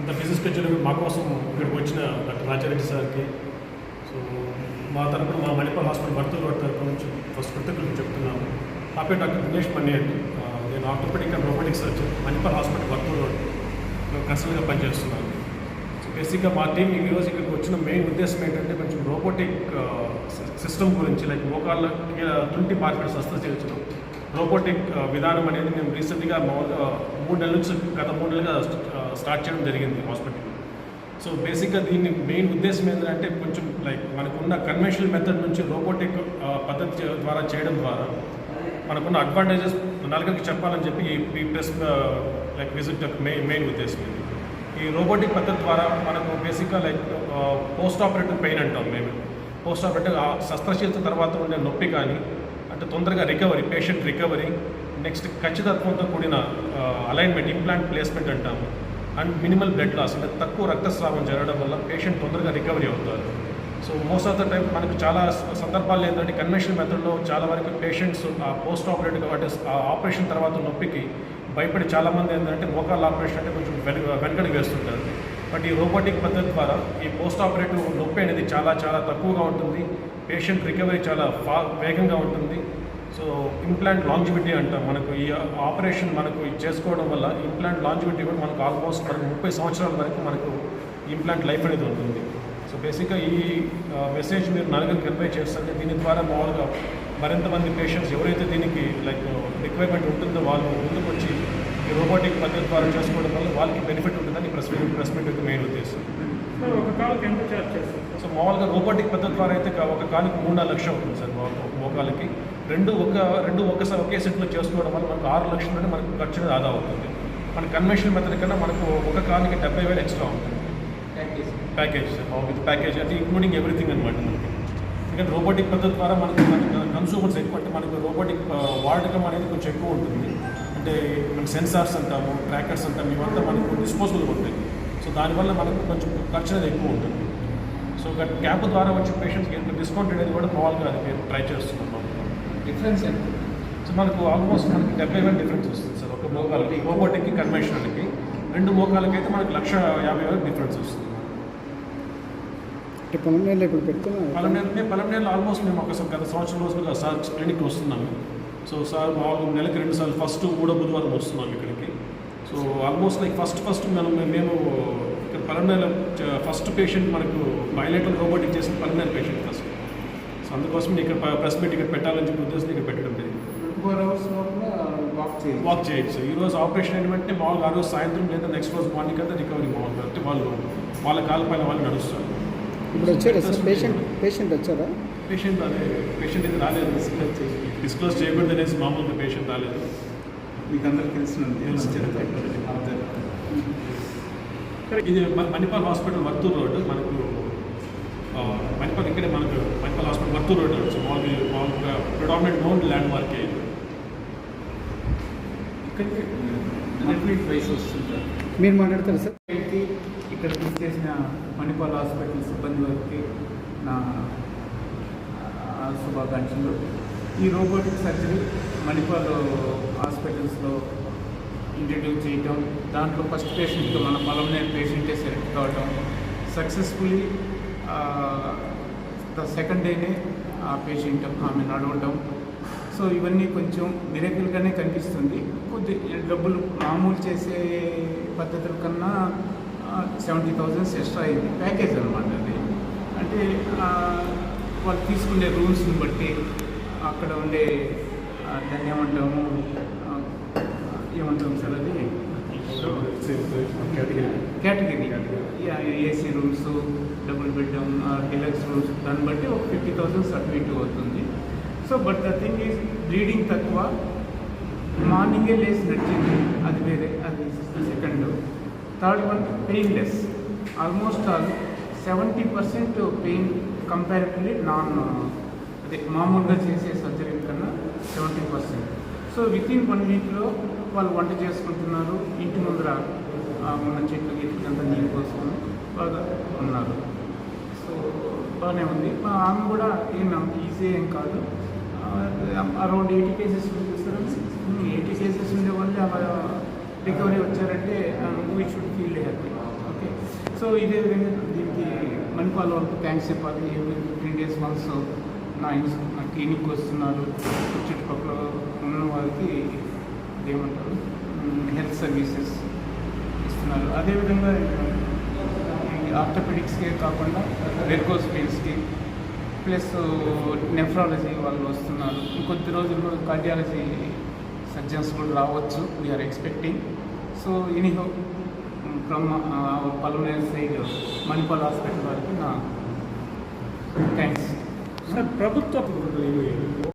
ఇంత business schedule మా కోసం ఇక్కడికి వచ్చిన డాక్టర్ రాజారెడ్డి సార్కి. సో మా తరపున మా మణిపాల్ హాస్పిటల్ భర్తలు తరపు నుంచి ఫస్ట్ కృతజ్ఞతలు చెప్తున్నాము. నా పేరు డాక్టర్ దినేష్ మణి అండి నేను orthopaedic and robotic surgeon Manipal hospital భర్తలు రోడ్ కన్సల్ట్గా పనిచేస్తున్నాను. సో బేసిక్గా మా టీం ఈరోజు ఇక్కడికి వచ్చిన మెయిన్ ఉద్దేశం ఏంటంటే కొంచెం రోబోటిక్ సిస్టమ్ గురించి లైక్ మోకాళ్ళ తుంటి మార్కెట్ శస్త్రచికిత్సలు రోబోటిక్ విధానం అనేది మేము రీసెంట్గా మూడు నెలల నుంచి గత మూడు నెలలుగా స్టార్ట్ చేయడం జరిగింది హాస్పిటల్. సో బేసిక్గా దీన్ని మెయిన్ ఉద్దేశం ఏంటంటే కొంచెం లైక్ మనకున్న కన్వెన్షనల్ మెథడ్ నుంచి రోబోటిక్ పద్ధతి ద్వారా చేయడం ద్వారా మనకున్న అడ్వాంటేజెస్ నలుగురికి చెప్పాలని చెప్పి ఈ- press like visit main main ఉద్దేశం ఇది. ఈ రోబోటిక్ పద్ధతి ద్వారా మనకు బేసిక్గా లైక్ పోస్ట్ ఆపరేటివ్ పెయిన్ అంటాం మేము. పోస్ట్ ఆపరేటివ్ శస్త్రచికిత్స తర్వాత ఉండే నొప్పి కానీ అంటే తొందరగా రికవరీ పేషెంట్ రికవరీ నెక్స్ట్ ఖచ్చితత్వంతో కూడిన అలైన్మెంట్ ఇంప్లాంట్ ప్లేస్మెంట్ అంటాము. అండ్ మినిమల్ బ్లడ్ లాస్ అంటే తక్కువ రక్తస్రావం జరగడం వల్ల పేషెంట్ తొందరగా రికవరీ అవుతారు. So most of the time మనకు చాలా సందర్భాలు ఏంటంటే కన్వెన్షనల్ మెథడ్లో చాలా వరకు పేషెంట్స్ ఆ పోస్ట్ ఆపరేటివ్ అంటే ఆ ఆపరేషన్ తర్వాత నొప్పికి భయపడి చాలామంది ఏంటంటే మోకాళ్ళ ఆపరేషన్ అంటే కొంచెం వెనుక వెనకడి వేస్తుంటారు. బట్ ఈ రోబోటిక్ పద్ధతి ద్వారా ఈ పోస్ట్ ఆపరేటివ్ నొప్పి అనేది చాలా చాలా తక్కువగా ఉంటుంది. పేషెంట్ రికవరీ చాలా ఫా వేగంగా ఉంటుంది. సో ఇంప్లాంట్ లాంజివిటీ అంటాం మనకు. ఈ ఆపరేషన్ మనకు ఇది చేసుకోవడం వల్ల ఇంప్లాంట్ లాంజివిటీ కూడా మనకు ఆల్మోస్ట్ మనకు ముప్పై సంవత్సరాల వరకు మనకు ఇంప్లాంట్ లైఫ్ అనేది ఉంటుంది. సో బేసిక్గా ఈ మెసేజ్ మీరు నలుగురికి కన్వే చేస్తుంటే దీని ద్వారా మామూలుగా మరింత మంది పేషెంట్స్ ఎవరైతే దీనికి లైక్ రిక్వైర్మెంట్ ఉంటుందో వాళ్ళు ముందుకు వచ్చి ఈ రోబోటిక్ పద్ధతి ద్వారా చేసుకోవడం వల్ల వాళ్ళకి బెనిఫిట్ ఉంటుందని ప్రెస్ మీట్ ప్రెస్ మీట్ యొక్క మెయిన్ ఉద్దేశం. సార్ ఒక కాల్కి ఎంత ఛార్జ్ చేస్తారు? సో మామూలుగా రోబోటిక్ పద్ధతి ద్వారా అయితే ఒక కాలుకి మూడు నాలుగు లక్షలు ఉంటుంది సార్ మో- మోకాలకి రెండు ఒక రెండు ఒకసారి ఒకే సెట్లో చేసుకోవడం వల్ల మనకు ఆరు లక్షల నుండి మనకు ఖర్చు అనేది ఆదా అవుతుంది. మన కన్వెన్షనల్ మెథడ్ కన్నా మనకు ఒక కాలుకి డెబ్బై వేలు ఎక్స్ట్రా ఉంటుంది ప్యాకేజ్ సార్ విత్ ప్యాకేజ్ అంటే ఇంక్లూడింగ్ ఎవ్రీథింగ్ అనమాట మనకి. ఎందుకంటే రోబోటిక్ పద్ధతి ద్వారా మనకు కన్సూమర్స్ ఎక్కువ అంటే మనకు రోబోటిక్ వాడకం అనేది కొంచెం ఎక్కువ ఉంటుంది. అంటే మనకి సెన్సార్స్ అంటాము ట్రాకర్స్ అంటాము ఇవంతా మనకు డిస్పోజబుల్ ఉంటాయి. సో దానివల్ల మనకు కొంచెం ఖర్చు అనేది ఎక్కువ ఉంటుంది. సో క్యాంప్ ద్వారా వచ్చే పేషెంట్స్కి ఎంత డిస్కౌంట్ అనేది కూడా మామూలుగా అది మేము ట్రై చేస్తున్నాం డిఫరెన్స్ ఎంత? సో మనకు ఆల్మోస్ట్ మనకి డెబ్బై వేలు డిఫరెన్స్ వస్తుంది సార్. ఒక మోకాలకి రోబోటిక్కి కన్వెన్షనల్కి రెండు మోకాలకి అయితే మనకు లక్ష యాభై వేలు డిఫరెన్స్ వస్తుంది. అంటే పొలంలో ఇప్పుడు మేము పలమనేరులో ఆల్మోస్ట్ మేము ఒక గత సంవత్సరం రోజులుగా సార్ క్లినిక్ వస్తున్నాము. సో సార్ మామూలు నెలకి రెండు సార్లు ఫస్ట్ మూడో బుధవారం వస్తున్నాం ఇక్కడికి. So almost like first first మనం మేము ఇక్కడ పలమనేరు ఫస్ట్ పేషెంట్ మనకు బయలేటర్ రోబోటిక్ చేసిన పలమనేరు పేషెంట్ ఫస్ట్ సో అందుకోసం ఇక్కడ ప్రెస్ మీట్ ఇక్కడ పెట్టాలని చెప్పి ఉద్దేశం ఇక్కడ పెట్టడం జరిగింది. ఫోర్ అవర్స్ లోపల వాక్ చేయొచ్చు ఈ రోజు ఆపరేషన్ ఏంటంటే మామూలుగా ఆ రోజు సాయంత్రం లేదా నెక్స్ట్ రోజు మార్నింగ్ అంతా రికవరీ మామూలుగా. అంటే వాళ్ళు వాళ్ళ కాళ్ళపైన వాళ్ళు నడుస్తారు. ఇప్పుడు వచ్చారా సార్ పేషెంట్ పేషెంట్ వచ్చారా? పేషెంట్ అదే పేషెంట్ ఇది రాలేదు. డిస్క్లోజ్ చేయకూడదు అనేసి మామూలుగా పేషెంట్ రాలేదు. మీకు అందరికి తెలిసినంది ఇది మణిపాల్ హాస్పిటల్ వర్తూర్ రోడ్ మనకు మణిపాల్ ఇక్కడే మనకు మణిపాల్ హాస్పిటల్ వర్తూర్ రోడ్ వచ్చి మామూలుగా మామూలుగా ప్రిడామినెంట్ నోన్ ల్యాండ్ మార్క్ ఇక్కడికి కంప్లీట్ వయసు వస్తుంటారు మీరు మాట్లాడతారా సార్? అయితే ఇక్కడ చేసిన మణిపాల్ హాస్పిటల్ సిబ్బంది వారికి నా శుభాకాంక్షలు. ఈ రోబోటిక్ సర్జరీ మణిపాల్ హాస్పిటల్స్లో ఇంట్రడ్యూస్ చేయటం దాంట్లో ఫస్ట్ పేషెంట్ మన పలమనేర్ పేషెంటే సెలెక్ట్ కావటం సక్సెస్ఫుల్లీ ద సెకండ్ డేనే ఆ పేషెంట్ ఆమె నడవటం. సో ఇవన్నీ కొంచెం మిరకల్గానే కనిపిస్తుంది. కొద్ది డబ్బులు మామూలు చేసే పద్ధతుల కన్నా సెవెంటీ థౌజండ్స్ ఎక్స్ట్రా అయింది. ప్యాకేజ్ అనమాట అది. అంటే వాళ్ళు తీసుకునే రూల్స్ని బట్టి అక్కడ ఉండే దాన్ని ఏమంటాము ఆ, ఏమంటాం సార్ అది? Category AC rooms double bedroom deluxe rooms దాన్ని బట్టి ఒక ఫిఫ్టీ థౌసండ్ సర్టిఫికేట్ అవుతుంది. So but the thing is bleeding తక్కువ మార్నింగే లేచి నడిచింది అది వేరే అది second third one painless almost all seventy percent pain comparatively non అదే మామూలుగా చేసే సర్జరీ కన్నా seventy percent. So with in one వీక్లో వాళ్ళు వంట చేసుకుంటున్నారు ఇంటి ముందర మన చెట్లు గిట్లు అంతా నీళ్ళు పోసుకొని బాగా ఉన్నారు. సో బాగానే ఉంది. ఆమె కూడా ఏం ఈజీ ఏం కాదు. అరౌండ్ ఎయిటీ కేసెస్ చూపిస్తారు ఎయిటీ కేసెస్ ఉండే వాళ్ళు రికవరీ వచ్చారంటే we should feel happy okay so ఇదే విధంగా దీనికి మణిపాల్ వాళ్ళకి థ్యాంక్స్ చెప్పాలి. ఎవ్రీ ఫిఫ్టీన్ డేస్ వన్స్ నా ఇన్స్ నా క్లినిక్ వస్తున్నారు. చుట్టుపక్కల ఉన్న వాళ్ళకి ఏమంటారు హెల్త్ సర్వీసెస్ ఇస్తున్నారు. అదేవిధంగా ఆర్థోపెడిక్స్కే కాకుండా రెడ్కోస్ పెయిన్స్కి ప్లస్ నెఫ్రాలజీ వాళ్ళు వస్తున్నారు. ఇంకొద్ది రోజుల్లో కార్డియాలజీ సర్జన్స్ కూడా రావచ్చు. We are expecting so anyhow from pulmonary side Manipal hospital వరకు నా థ్యాంక్స్ సార్ ప్రభుత్వ